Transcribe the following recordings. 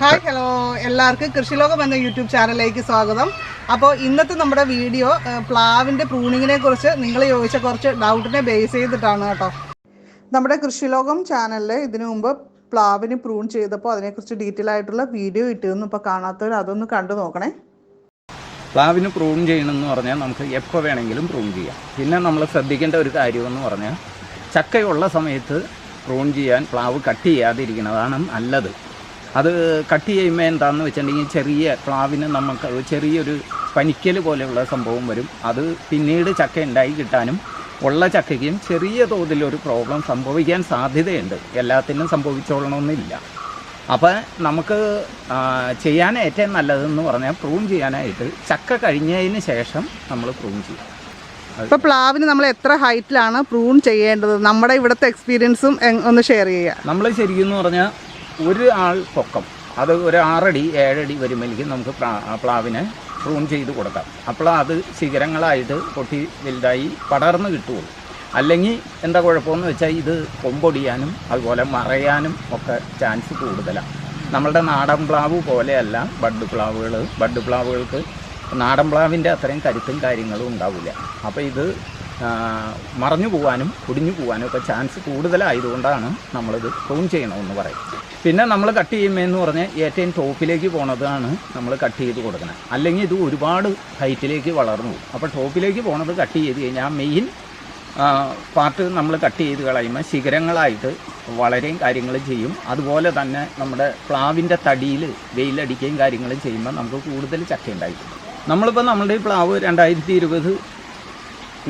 Hi hello എല്ലാവർക്കും കൃഷിലോകം എന്ന YouTube ചാനലിലേക്ക് സ്വാഗതം. അപ്പോൾ ഇന്നത്തെ നമ്മുടെ വീഡിയോ പ്ലാവിന്റെ പ്രൂണിങ്ങിനെ കുറിച്ച് നിങ്ങൾ ചോദിച്ച കുറച്ച് ഡൗട്ടിനെ ബേസ് ചെയ്തിട്ടാണ് കേട്ടോ. നമ്മുടെ കൃഷിലോകം ചാനലിൽ ഇതിനു മുമ്പ് പ്ലാവിന് പ്രൂൺ ചെയ്തപ്പോൾ അതിനെക്കുറിച്ച് ഡീറ്റെയിൽ ആയിട്ടുള്ള വീഡിയോ ഇട്ടിരുന്നു. ഇപ്പോൾ കാണാത്തവർ അതൊന്ന് കണ്ടു നോക്കണേ. പ്ലാവിന് പ്രൂൺ ചെയ്യണമെന്ന് പറഞ്ഞാൽ നമുക്ക് എപ്പോൾ വേണമെങ്കിലും പ്രൂൺ ചെയ്യാം. പിന്നെ നമ്മൾ ശ്രദ്ധിക്കേണ്ട ഒരു കാര്യമെന്ന് പറഞ്ഞാൽ ചക്കയുള്ള സമയത്ത് പ്രൂൺ ചെയ്യാൻ പ്ലാവ് കട്ട് ചെയ്യാതിരിക്കുന്നതാണ് നല്ലത്. അത് കട്ട് ചെയ്യുമ്പോൾ എന്താണെന്ന് വെച്ചിട്ടുണ്ടെങ്കിൽ ചെറിയ പ്ലാവിന് നമുക്ക് ചെറിയൊരു പനിക്കൽ പോലെയുള്ള സംഭവം വരും. അത് പിന്നീട് ചക്ക ഉണ്ടായി കിട്ടാനും ഉള്ള ചക്കയ്ക്കും ചെറിയ തോതിലൊരു പ്രോബ്ലം സംഭവിക്കാൻ സാധ്യതയുണ്ട്. എല്ലാത്തിനും സംഭവിച്ചോളണമെന്നില്ല. അപ്പോൾ നമുക്ക് ചെയ്യാൻ ഏറ്റവും നല്ലതെന്ന് പറഞ്ഞാൽ പ്രൂൺ ചെയ്യാനായിട്ട് ചക്ക കഴിഞ്ഞതിന് ശേഷം നമ്മൾ പ്രൂൺ ചെയ്യും. ഇപ്പോൾ പ്ലാവിന് നമ്മൾ എത്ര ഹൈറ്റിലാണ് പ്രൂൺ ചെയ്യേണ്ടത്? നമ്മുടെ ഇവിടുത്തെ എക്സ്പീരിയൻസും ഒന്ന് ഷെയർ ചെയ്യുക. നമ്മൾ ശരിക്കും എന്ന് പറഞ്ഞാൽ ഒരു ആൾ പൊക്കം. അത് ഒരു ആറടി ഏഴടി വരുമ്പോഴേക്കും നമുക്ക് പ്ലാ- പ്ലാവിനെ പ്രൂൺ ചെയ്ത് കൊടുക്കാം. അപ്പോൾ അത് ശിഖരങ്ങളായിട്ട് പൊട്ടി വലുതായി പടർന്ന് കിട്ടുകയുള്ളൂ അല്ലെങ്കിൽ എന്താ കുഴപ്പമെന്ന് വെച്ചാൽ ഇത് കൊമ്പൊടിയാനും അതുപോലെ മറയാനും ഒക്കെ ചാൻസ് കൂടുതലാണ്. നമ്മളുടെ നാടൻ പ്ലാവ് പോലെയല്ല ബഡ് പ്ലാവുകൾ. ബഡ് പ്ലാവുകൾക്ക് നാടൻ പ്ലാവിന്റെ അത്രയും കരുത്തും കാര്യങ്ങളും ഉണ്ടാവില്ല. അപ്പോൾ ഇത് മറഞ്ഞു പോകാനും കുടിഞ്ഞു പോകാനും ഒക്കെ ചാൻസ് കൂടുതലായതുകൊണ്ടാണ് നമ്മളിത് പ്രൂൺ ചെയ്യണമെന്ന് പറയും പിന്നെ നമ്മൾ കട്ട് ചെയ്യുന്നതെന്ന് പറഞ്ഞാൽ ഏറ്റവും ടോപ്പിലേക്ക് പോണതാണ് നമ്മൾ കട്ട് ചെയ്ത് കൊടുക്കുന്നത് അല്ലെങ്കിൽ ഇത് ഒരുപാട് ഹൈറ്റിലേക്ക് വളർന്നു പോകും. അപ്പോൾ ടോപ്പിലേക്ക് പോണത് കട്ട് ചെയ്ത് കഴിഞ്ഞാൽ മെയിൻ പാർട്ട് നമ്മൾ കട്ട് ചെയ്ത് കളയുമ്പോൾ ശിഖരങ്ങളായിട്ട് വളരെയും കാര്യങ്ങൾ ചെയ്യും. അതുപോലെ തന്നെ നമ്മുടെ പ്ലാവിന്റെ തടിയിൽ വെയിലടിക്കുകയും കാര്യങ്ങളും ചെയ്യുമ്പോൾ നമുക്ക് കൂടുതൽ ചക്ക ഉണ്ടായിരിക്കും നമ്മളിപ്പോൾ നമ്മളുടെ ഈ പ്ലാവ് രണ്ടായിരത്തി ഇരുപത്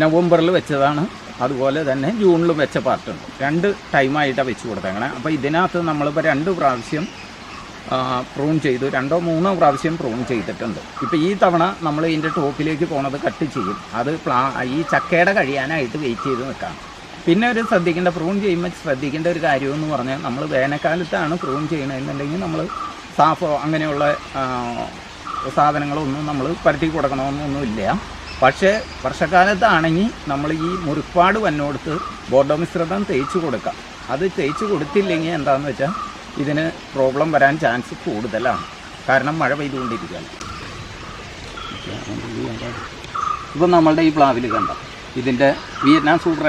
നവംബറിൽ വെച്ചതാണ്. അതുപോലെ തന്നെ ജൂണിലും വെച്ച പാർട്ടുണ്ട് രണ്ട് ടൈമായിട്ടാണ് വെച്ച് കൊടുത്തേക്കണേ. അപ്പോൾ ഇതിനകത്ത് നമ്മളിപ്പോൾ രണ്ട് പ്രാവശ്യം പ്രൂൺ ചെയ്തു. രണ്ടോ മൂന്നോ പ്രാവശ്യം പ്രൂൺ ചെയ്തിട്ടുണ്ട്. ഇപ്പോൾ ഈ തവണ നമ്മൾ ഇതിന്റെ ടോപ്പിലേക്ക് പോണത് കട്ട് ചെയ്യും. അത് പ്ലാ ഈ ചക്കയുടെ കഴിയാനായിട്ട് വെയിറ്റ് ചെയ്ത് നിൽക്കാം. പിന്നെ ഒരു ശ്രദ്ധിക്കേണ്ട പ്രൂൺ ചെയ്യുമ്പോൾ ശ്രദ്ധിക്കേണ്ട ഒരു കാര്യമെന്ന് പറഞ്ഞാൽ നമ്മൾ വേനൽക്കാലത്താണ് പ്രൂൺ ചെയ്യണമെന്നുണ്ടെങ്കിൽ നമ്മൾ സാഫോ അങ്ങനെയുള്ള സാധനങ്ങളൊന്നും നമ്മൾ പരത്തി കൊടുക്കണമെന്നൊന്നുമില്ല പക്ഷേ വർഷക്കാലത്താണെങ്കിൽ നമ്മൾ ഈ മുറിപ്പാട് വന്നോടുത്ത് ബോർഡോ മിശ്രിതം തേച്ച് കൊടുക്കാം. അത് തേച്ച് കൊടുത്തില്ലെങ്കിൽ എന്താണെന്ന് വെച്ചാൽ ഇതിന് പ്രോബ്ലം വരാൻ ചാൻസ് കൂടുതലാണ്. കാരണം മഴ പെയ്തുകൊണ്ടിരിക്കുകയാണ്. ഇപ്പം നമ്മളുടെ ഈ പ്ലാവിൽ കണ്ട? ഇതിന്റെ വിയറ്റ്നാം സൂപ്പർ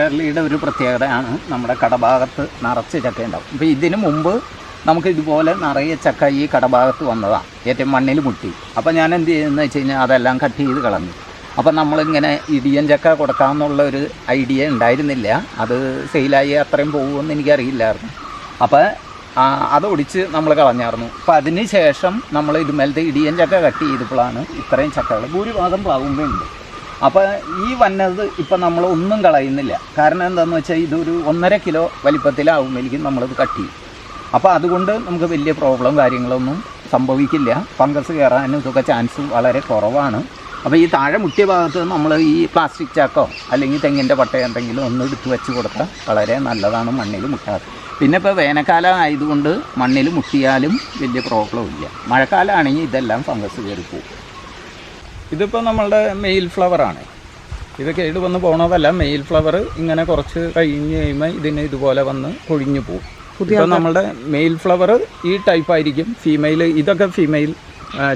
ഒരു പ്രത്യേകതയാണ് നമ്മുടെ കടഭാഗത്ത് നിറച്ച് ചക്ക ഉണ്ടാവും. ഇപ്പോൾ ഇതിന് മുമ്പ് നമുക്ക് ഇതുപോലെ നിറയെ ചക്ക ഈ കടഭാഗത്ത് വന്നതാണ്. ഏറ്റവും മണ്ണിൽ മുട്ടി. അപ്പോൾ ഞാൻ എന്ത് ചെയ്യുന്നത് വെച്ച് കഴിഞ്ഞാൽ അതെല്ലാം കട്ട് ചെയ്ത് കളഞ്ഞു. അപ്പം നമ്മളിങ്ങനെ ഇടിയൻ ചക്ക കൊടുക്കാമെന്നുള്ള ഒരു ഐഡിയ ഉണ്ടായിരുന്നില്ല. അത് സെയിലായി അത്രയും പോകുമെന്ന് എനിക്കറിയില്ലായിരുന്നു. അപ്പോൾ ആ, അത് ഒടിച്ച് നമ്മൾ കളഞ്ഞായിരുന്നു അപ്പം അതിന് ശേഷം നമ്മൾ ഇതുമേലത്തെ ഇടിയൻ ചക്ക കട്ട് ചെയ്തപ്പോഴാണ് ഇത്രയും ചക്കകൾ ഭൂരിഭാഗം പ്ലാവുമ്പോഴുണ്ട് അപ്പോൾ ഈ വന്നത് ഇപ്പം നമ്മൾ ഒന്നും കളയുന്നില്ല. കാരണം എന്താണെന്ന് വെച്ചാൽ ഇതൊരു ഒന്നര കിലോ വലിപ്പത്തിലാവുമ്പോഴേക്കും നമ്മളിത് കട്ട് ചെയ്യും. അപ്പോൾ അതുകൊണ്ട് നമുക്ക് വലിയ പ്രോബ്ലം കാര്യങ്ങളൊന്നും സംഭവിക്കില്ല. ഫംഗസ് കയറാനും ഇതൊക്കെ ചാൻസ് വളരെ കുറവാണ്. അപ്പോൾ ഈ താഴെ മുട്ടിയ ഭാഗത്ത് നമ്മൾ ഈ പ്ലാസ്റ്റിക് ചാക്കോ അല്ലെങ്കിൽ തെങ്ങിന്റെ പട്ടയോ എന്തെങ്കിലും ഒന്ന് എടുത്ത് വെച്ച് കൊടുത്താൽ വളരെ നല്ലതാണ് മണ്ണിൽ മുട്ടാതെ പിന്നെ ഇപ്പോൾ വേനൽക്കാലം ആയതുകൊണ്ട് മണ്ണിൽ മുട്ടിയാലും വലിയ പ്രോബ്ലം ഇല്ല. മഴക്കാലമാണെങ്കിൽ ഇതെല്ലാം ഫംഗസ് കയറി പോകും. ഇതിപ്പോൾ നമ്മളുടെ മെയിൽ ഫ്ലവറാണ് ഇത് കേട് വന്ന് പോണതല്ല മെയിൽ ഫ്ലവർ ഇങ്ങനെ കുറച്ച് കഴിഞ്ഞ് കഴിയുമ്പോൾ ഇതിന് ഇതുപോലെ വന്ന് കൊഴിഞ്ഞു പോകും. ഇപ്പോൾ നമ്മളുടെ മെയിൽ ഫ്ലവർ ഈ ടൈപ്പായിരിക്കും ഫീമെയിൽ ഇതൊക്കെ ഫീമെയിൽ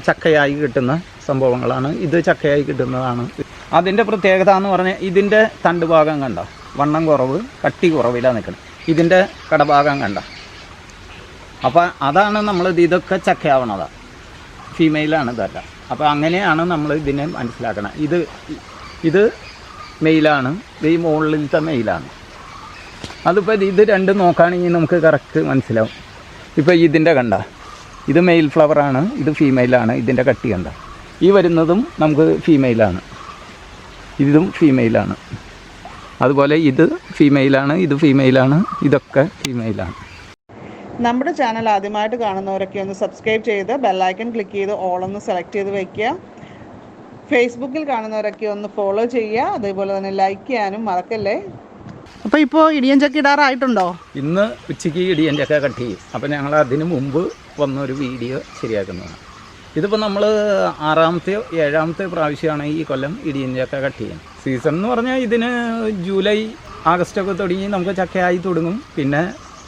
ചക്കയായി കിട്ടുന്ന സംഭവങ്ങളാണ്. ഇത് ചക്കയായി കിട്ടുന്നതാണ്. അതിന്റെ പ്രത്യേകത എന്ന് പറഞ്ഞാൽ ഇതിന്റെ തണ്ട് ഭാഗം കണ്ട വണ്ണം കുറവ് കട്ടി കുറവിലാണ് നിൽക്കുന്നത് ഇതിന്റെ കടഭാഗം കണ്ട. അപ്പോൾ അതാണ് നമ്മൾ ഇതൊക്കെ ചക്കയാവണതാണ് ഫീമെയിലാണ് ഇതല്ല. അപ്പോൾ അങ്ങനെയാണ് നമ്മൾ ഇതിനെ മനസ്സിലാക്കണം ഇത് ഇത് മെയിലാണ്. ഇത് ഈ മുകളിലത്തെ മെയിലാണ്. അതിപ്പോൾ ഇത് രണ്ടും നോക്കുകയാണെങ്കിൽ നമുക്ക് കറക്റ്റ് മനസ്സിലാവും. ഇപ്പോൾ ഇതിന്റെ കണ്ട. ഇത് മെയിൽ ഫ്ലവറാണ് ഇത് ഫീമെയിലാണ് ഇതിന്റെ കട്ടി കണ്ട. ഈ വരുന്നതും നമുക്ക് ഫീമെയിലാണ് ഇതും ഫീമെയിലാണ് അതുപോലെ ഇത് ഫീമെയിലാണ് ഇത് ഫീമെയിലാണ് ഇതൊക്കെ ഫീമെയിലാണ് നമ്മുടെ ചാനൽ ആദ്യമായിട്ട് കാണുന്നവരൊക്കെ ഒന്ന് സബ്സ്ക്രൈബ് ചെയ്ത് ബെല്ലൈക്കൺ ക്ലിക്ക് ചെയ്ത് ഓൾ ഒന്ന് സെലക്ട് ചെയ്ത് വയ്ക്കുക ഫേസ്ബുക്കിൽ കാണുന്നവരൊക്കെ ഒന്ന് ഫോളോ ചെയ്യുക. അതേപോലെ തന്നെ ലൈക്ക് ചെയ്യാനും മറക്കല്ലേ? അപ്പോൾ ഇപ്പോൾ ഇടിയൻ ചക്ക ഇടാറായിട്ടുണ്ടോ? ഇന്ന് ഉച്ചയ്ക്ക് ഇടിയൻ ചക്ക കട്ട് ചെയ്യും. അപ്പോൾ ഞങ്ങൾ അതിന് മുമ്പ് വന്നൊരു വീഡിയോ ശരിയാക്കുന്നതാണ്. ഇതിപ്പോൾ നമ്മൾ ആറാമത്തെ ഏഴാമത്തെ പ്രാവശ്യമാണ് ഈ കൊല്ലം ഇടിയഞ്ചക്ക കട്ട് ചെയ്യുന്നത്. സീസൺ എന്ന് പറഞ്ഞാൽ ഇതിന് ജൂലൈ ആഗസ്റ്റ് ഒക്കെ തുടങ്ങി നമുക്ക് ചക്കയായി തുടങ്ങും. പിന്നെ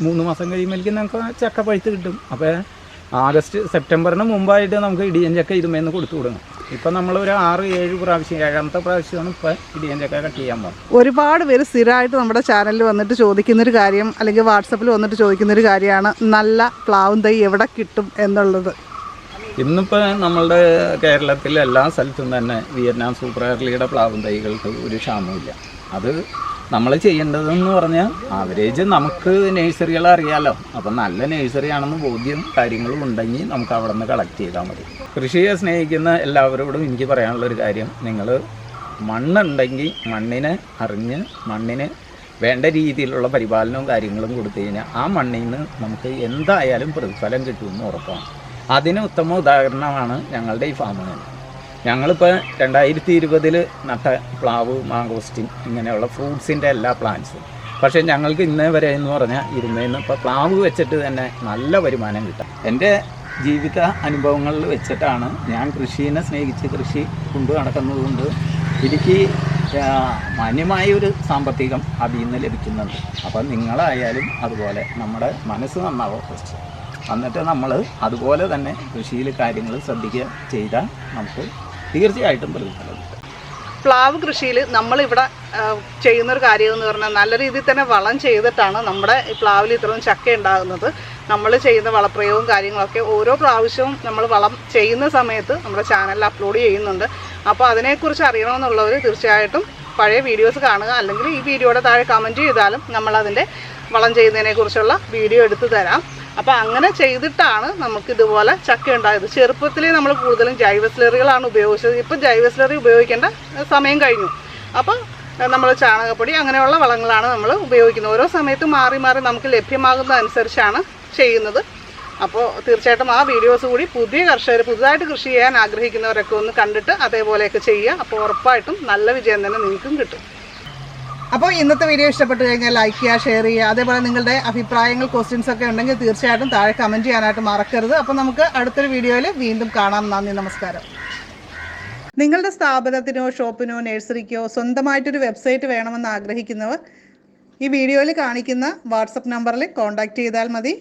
മൂന്ന് മാസം കഴിയുമ്പോഴേക്കും നമുക്ക് ചക്ക പഴുത്ത് കിട്ടും. അപ്പോൾ ആഗസ്റ്റ് സെപ്റ്റംബറിന് മുമ്പായിട്ട് നമുക്ക് ഇടിയൻ ചക്ക ഇതുമേന്ന് കൊടുത്തു തുടങ്ങും ഇപ്പം നമ്മൾ ഒരു ആറ് ഏഴ് പ്രാവശ്യം ഏഴാമത്തെ പ്രാവശ്യമാണ് ഇപ്പം ഇടിയൻ ചക്ക കട്ട് ചെയ്യാൻ പോകുന്നത്. ഒരുപാട് പേര് സ്ഥിരമായിട്ട് നമ്മുടെ ചാനലിൽ വന്നിട്ട് ചോദിക്കുന്നൊരു കാര്യം അല്ലെങ്കിൽ വാട്സപ്പിൽ വന്നിട്ട് ചോദിക്കുന്നൊരു കാര്യമാണ് നല്ല പ്ലാവും തൈ എവിടെ കിട്ടും എന്നുള്ളത്. ഇന്നിപ്പോൾ നമ്മളുടെ കേരളത്തിൽ എല്ലാ സ്ഥലത്തും തന്നെ വിയറ്റ്നാം സൂപ്പർ എർലിയുടെ പ്ലാവും തൈകൾക്ക് ഒരു ക്ഷാമമില്ല അത് നമ്മൾ ചെയ്യേണ്ടതെന്ന് പറഞ്ഞാൽ ആവറേജ് നമുക്ക് നേഴ്സറികൾ അറിയാലോ. അപ്പം നല്ല നേഴ്സറി ആണെന്ന് ബോധ്യം കാര്യങ്ങളും ഉണ്ടെങ്കിൽ നമുക്ക് അവിടെ നിന്ന് കളക്ട് ചെയ്താൽ മതി. കൃഷിയെ സ്നേഹിക്കുന്ന എല്ലാവരോടും എനിക്ക് പറയാനുള്ളൊരു കാര്യം നിങ്ങൾ മണ്ണുണ്ടെങ്കിൽ മണ്ണിനെ അറിഞ്ഞ് മണ്ണിന് വേണ്ട രീതിയിലുള്ള പരിപാലനവും കാര്യങ്ങളും കൊടുത്തു കഴിഞ്ഞാൽ ആ മണ്ണിൽ നിന്ന് നമുക്ക് എന്തായാലും പ്രതിഫലം കിട്ടുമെന്ന് ഉറപ്പാണ്. അതിന് ഉത്തമ ഉദാഹരണമാണ് ഞങ്ങളുടെ ഈ ഫാം തന്നെ ഞങ്ങളിപ്പോൾ രണ്ടായിരത്തി ഇരുപതിൽ നട്ട പ്ലാവ് മാങ്കോസ്റ്റിൻ ഇങ്ങനെയുള്ള ഫ്രൂട്ട്സിന്റെ എല്ലാ പ്ലാന്റ്സും പക്ഷേ ഞങ്ങൾക്ക് ഇന്നേ വരെ എന്ന് പറഞ്ഞാൽ ഇരുന്നേന്ന് ഇപ്പോൾ പ്ലാവ് വെച്ചിട്ട് തന്നെ നല്ല വരുമാനം കിട്ടാം. എന്റെ ജീവിത അനുഭവങ്ങളിൽ വെച്ചിട്ടാണ് ഞാൻ കൃഷിയെ സ്നേഹിച്ച് കൃഷി കൊണ്ടു നടക്കുന്നതുകൊണ്ട് എനിക്ക് മാന്യമായ ഒരു സാമ്പത്തികം അതിൽ നിന്ന് ലഭിക്കുന്നുണ്ട്. അപ്പം നിങ്ങളായാലും അതുപോലെ നമ്മുടെ മനസ്സ് നന്നാവുക ഫസ്റ്റ് എന്നിട്ട് നമ്മൾ അതുപോലെ തന്നെ കൃഷിയിൽ കാര്യങ്ങൾ ശ്രദ്ധിക്കുക ചെയ്താൽ നമുക്ക് തീർച്ചയായിട്ടും പ്രതിഫലം പ്ലാവ് കൃഷിയിൽ നമ്മളിവിടെ ആ, ചെയ്യുന്നൊരു കാര്യം എന്ന് പറഞ്ഞാൽ നല്ല രീതിയിൽ തന്നെ വളം ചെയ്തിട്ടാണ് നമ്മുടെ ഈ പ്ലാവിൽ ഇത്രയും ചക്ക ഉണ്ടാകുന്നത്. നമ്മൾ ചെയ്യുന്ന വളപ്രയോഗവും കാര്യങ്ങളൊക്കെ ഓരോ പ്രാവശ്യവും നമ്മൾ വളം ചെയ്യുന്ന സമയത്ത് നമ്മുടെ ചാനലിൽ അപ്ലോഡ് ചെയ്യുന്നുണ്ട്. അപ്പോൾ അതിനെക്കുറിച്ച് അറിയണമെന്നുള്ളവർ തീർച്ചയായിട്ടും പഴയ വീഡിയോസ് കാണുക. അല്ലെങ്കിൽ ഈ വീഡിയോയുടെ താഴെ കമന്റ് ചെയ്താലും നമ്മളതിന്റെ വളം ചെയ്യുന്നതിനെക്കുറിച്ചുള്ള വീഡിയോ എടുത്തു തരാം. അപ്പോൾ അങ്ങനെ ചെയ്തിട്ടാണ് നമുക്ക് ഇതുപോലെ ചക്ക ഉണ്ടായത്. ചെറുപ്പത്തിൽ നമ്മൾ കൂടുതലും ജൈവ സ്ലറികളാണ് ഉപയോഗിച്ചത്. ഇപ്പം ജൈവ സ്ലറി ഉപയോഗിക്കേണ്ട സമയം കഴിഞ്ഞു. അപ്പൊ നമ്മൾ ചാണകപ്പൊടി അങ്ങനെയുള്ള വളങ്ങളാണ് നമ്മൾ ഉപയോഗിക്കുന്നത്. ഓരോ സമയത്തും മാറി മാറി നമുക്ക് ലഭ്യമാകുന്ന അനുസരിച്ചാണ് ചെയ്യുന്നത്. അപ്പോൾ തീർച്ചയായിട്ടും ആ വീഡിയോസ് കൂടി പുതിയ കർഷകർ പുതുതായിട്ട് കൃഷി ചെയ്യാൻ ആഗ്രഹിക്കുന്നവരൊക്കെ ഒന്ന് കണ്ടിട്ട് അതേപോലെയൊക്കെ ചെയ്യുക. അപ്പോൾ ഉറപ്പായിട്ടും നല്ല വിജയം തന്നെ നിങ്ങൾക്കും കിട്ടും. അപ്പോൾ ഇന്നത്തെ വീഡിയോ ഇഷ്ടപ്പെട്ടു കഴിഞ്ഞാൽ ലൈക്ക് ചെയ്യുക ഷെയർ ചെയ്യുക. അതേപോലെ നിങ്ങളുടെ അഭിപ്രായങ്ങൾ ക്വസ്റ്റ്യൻസ് ഒക്കെ ഉണ്ടെങ്കിൽ തീർച്ചയായിട്ടും താഴെ കമന്റ് ചെയ്യാനായിട്ട് മറക്കരുത്. അപ്പോൾ നമുക്ക് അടുത്തൊരു വീഡിയോയിൽ വീണ്ടും കാണാം. നന്ദി നമസ്കാരം. നിങ്ങളുടെ സ്ഥാപനത്തിനോ ഷോപ്പിനോ നഴ്സറിക്കോ സ്വന്തമായിട്ടൊരു വെബ്സൈറ്റ് വേണമെന്ന് ആഗ്രഹിക്കുന്നവർ ഈ വീഡിയോയിൽ കാണിക്കുന്ന വാട്സപ്പ് നമ്പറിൽ കോൺടാക്റ്റ് ചെയ്താൽ മതി.